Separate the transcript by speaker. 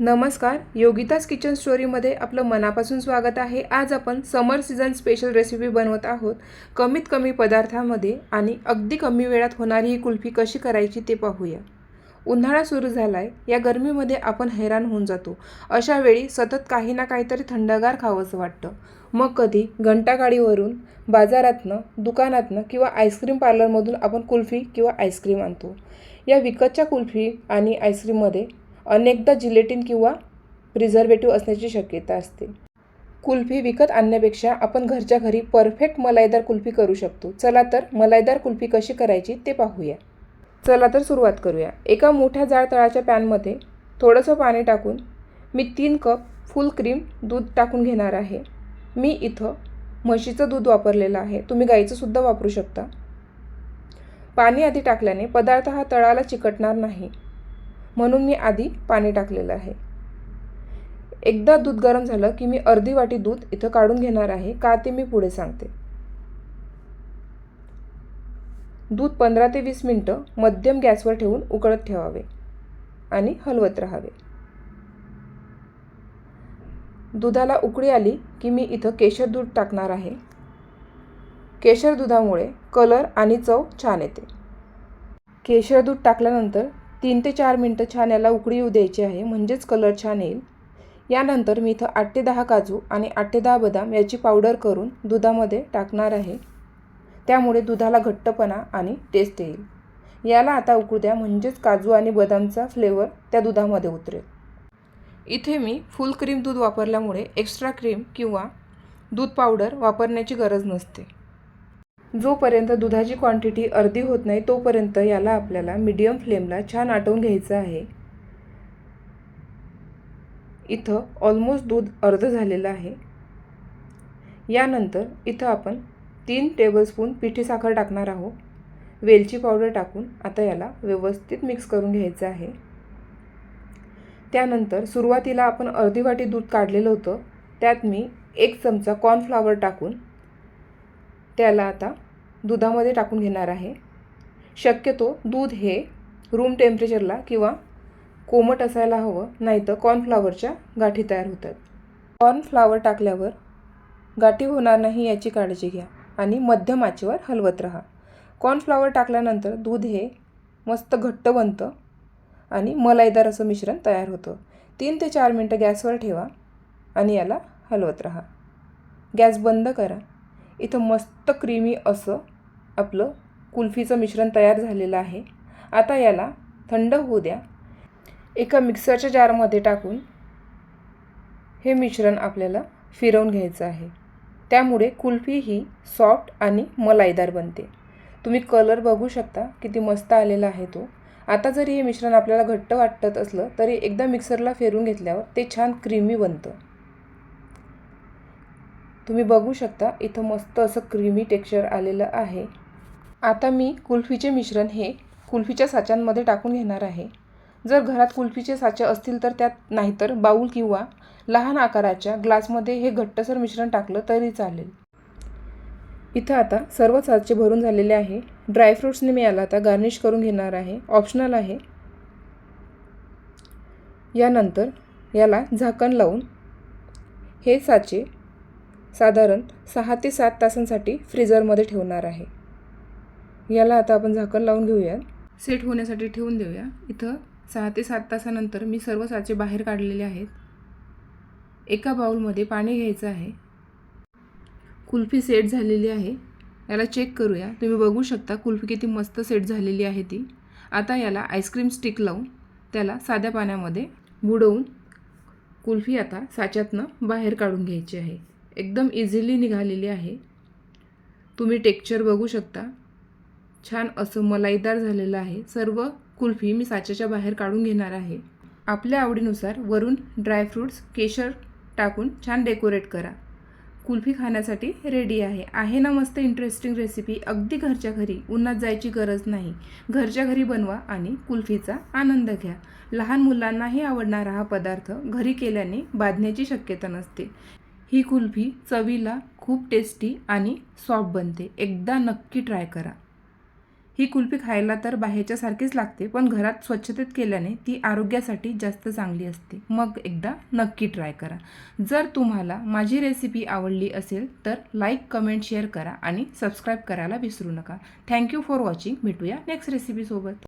Speaker 1: नमस्कार योगितास किचन स्टोरीमध्ये आपलं मनापासून स्वागत आहे. आज आपण समर सीझन स्पेशल रेसिपी बनवत आहोत. कमीत कमी पदार्थामध्ये आणि अगदी कमी वेळात होणारी ही कुल्फी कशी करायची ते पाहूया. उन्हाळा सुरू झाला आहे या गरमीमध्ये आपण हैराण होऊन जातो. अशा वेळी सतत काही ना काहीतरी थंडगार खावंसं वाटतं. मग कधी घंटागाडीवरून बाजारातनं दुकानातनं किंवा आईस्क्रीम पार्लरमधून आपण कुल्फी किंवा आईस्क्रीम आणतो. या विकतच्या कुल्फी आणि आईस्क्रीममध्ये अनेकदा जिलेटिन किंवा प्रिझर्वेटिव्ह असण्याची शक्यता असते. कुल्फी विकत आणण्यापेक्षा आपण घरच्या घरी परफेक्ट मलाईदार कुल्फी करू शकतो. चला तर मलाईदार कुल्फी कशी करायची ते पाहूया. चला तर सुरुवात करूया. एका मोठ्या जाड तळाच्या पॅनमध्ये थोडंसं पाणी टाकून मी तीन कप फुल क्रीम दूध टाकून घेणार आहे. मी इथं म्हशीचं दूध वापरलेलं आहे. तुम्ही गाईचंसुद्धा वापरू शकता. पाणी आधी टाकल्याने पदार्थ हा तळाला चिकटणार नाही. म्हणून मी आधी पाणी टाकलेलं आहे. एकदा दूध गरम झालं की मी अर्धी वाटी दूध इथं काढून घेणार आहे का ते मी पुढे सांगते. दूध पंधरा ते वीस मिनटं मध्यम गॅसवर ठेवून उकळत ठेवावे आणि हलवत राहावे. दुधाला उकळी आली की मी इथं केशर दूध टाकणार आहे. केशर दुधामुळे कलर आणि चव छान येते. केशर दूध टाकल्यानंतर तीन ते चार मिनटं छान याला उकळी येऊ द्यायची आहे म्हणजेच कलर छान येईल. यानंतर मी इथं आठ ते दहा काजू आणि आठ ते दहा बदाम याची पावडर करून दुधामध्ये टाकणार आहे. त्यामुळे दुधाला घट्टपणा आणि टेस्ट येईल. याला आता उकळू द्या म्हणजेच काजू आणि बदामचा फ्लेवर त्या दुधामध्ये उतरेल. इथे मी फुल क्रीम दूध वापरल्यामुळे एक्स्ट्रा क्रीम किंवा दूध पावडर वापरण्याची गरज नसते. जोपर्यंत दुधाची क्वांटिटी अर्धी होत नाही तोपर्यंत याला आपल्याला मीडियम फ्लेमला छान आटवून घ्यायचं आहे. इथं ऑलमोस्ट दूध अर्ध झालेलं आहे. यानंतर इथं आपण तीन टेबलस्पून पिठी साखर टाकणार आहोत. वेलची पावडर टाकून आता याला व्यवस्थित मिक्स करून घ्यायचं आहे. त्यानंतर सुरुवातीला आपण अर्धी वाटी दूध काढलेलं होतं. त्यात मी एक चमचा कॉर्नफ्लावर टाकून त्याला आता दुधामध्ये टाकून घेणार आहे. शक्यतो दूध हे रूम टेम्परेचरला किंवा कोमट असायला हवं नाहीतर कॉर्नफ्लावरच्या गाठी तयार होतात. कॉर्नफ्लावर टाकल्यावर गाठी होणार नाही याची काळजी घ्या आणि मध्यम आचेवर हलवत राहा. कॉर्नफ्लावर टाकल्यानंतर दूध हे मस्त घट्ट बनतं आणि मलाईदार असं मिश्रण तयार होतं. तीन ते चार मिनटं गॅसवर ठेवा आणि याला हलवत राहा. गॅस बंद करा. इथं मस्त क्रीमी असं आपलं कुल्फीचं मिश्रण तयार झालेलं आहे. आता याला थंड होऊ द्या. एका मिक्सरच्या जारमध्ये टाकून हे मिश्रण आपल्याला फिरवून घ्यायचं आहे. त्यामुळे कुल्फी ही सॉफ्ट आणि मलाईदार बनते. तुम्ही कलर बघू शकता किती मस्त आलेला आहे तो. आता जरी हे मिश्रण आपल्याला घट्ट वाटत असलं तरी एकदा मिक्सरला फिरून घेतल्यावर ते छान क्रीमी बनतं. तुम्ही बघू शकता इथं मस्त असं क्रीमी टेक्स्चर आलेलं आहे. आता मी कुल्फीचे मिश्रण हे कुल्फीच्या साच्यांमध्ये टाकून घेणार आहे. जर घरात कुल्फीचे साचे असतील तर त्यात नाहीतर बाऊल किंवा लहान आकाराच्या ग्लासमध्ये हे घट्टसर मिश्रण टाकलं तरी चालेल. इथं आता सर्व साचे भरून झालेले आहे. ड्रायफ्रूट्सने मी याला आता गार्निश करून घेणार आहे. ऑप्शनल आहे. यानंतर याला झाकण लावून हे साचे साधारण सहा ते सात तासांसाठी फ्रीजरमध्ये ठेवणार आहे. याला आता आपण झाकण लावून घेऊया सेट होण्यासाठी ठेवून देऊया. इथं सहा ते सात तासानंतर मी सर्व साचे बाहेर काढलेले आहेत. एका बाऊलमध्ये पाणी घ्यायचं आहे. कुल्फी सेट झालेली आहे. याला चेक करूया. तुम्ही बघू शकता कुल्फी किती मस्त सेट झालेली आहे ती. आता याला आईस्क्रीम स्टिक लावून त्याला साध्या पाण्यामध्ये बुडवून कुल्फी आता साच्यातनं बाहेर काढून घ्यायची आहे. एकदम इझिली निघालेली आहे. तुम्ही टेक्चर बघू शकता. छान असं मलाईदार झालेलं आहे. सर्व कुल्फी मी साच्याच्या बाहेर काढून घेणार आहे. आपल्या आवडीनुसार वरून ड्रायफ्रूट्स केशर टाकून छान डेकोरेट करा. कुल्फी खाण्यासाठी रेडी आहे. आहे ना मस्त इंटरेस्टिंग रेसिपी. अगदी घरच्या घरी. उन्हात जायची गरज नाही. घरच्या घरी बनवा आणि कुल्फीचा आनंद घ्या. लहान मुलांनाही आवडणारा हा पदार्थ घरी केल्याने बाधण्याची शक्यता नसते. ही कुल्फी चवीला खूप टेस्टी आणि सॉफ्ट बनते. एकदा नक्की ट्राय करा. ही कुल्फी खायला तर बाहेरच्यासारखीच लागते पण घरात स्वच्छतेत केल्याने ती आरोग्यासाठी जास्त चांगली असते. मग एकदा नक्की ट्राय करा. जर तुम्हाला माझी रेसिपी आवडली असेल तर लाईक कमेंट शेअर करा आणि सबस्क्राईब करायला विसरू नका. Thank you for watching. भेटूया नेक्स्ट रेसिपीसोबत.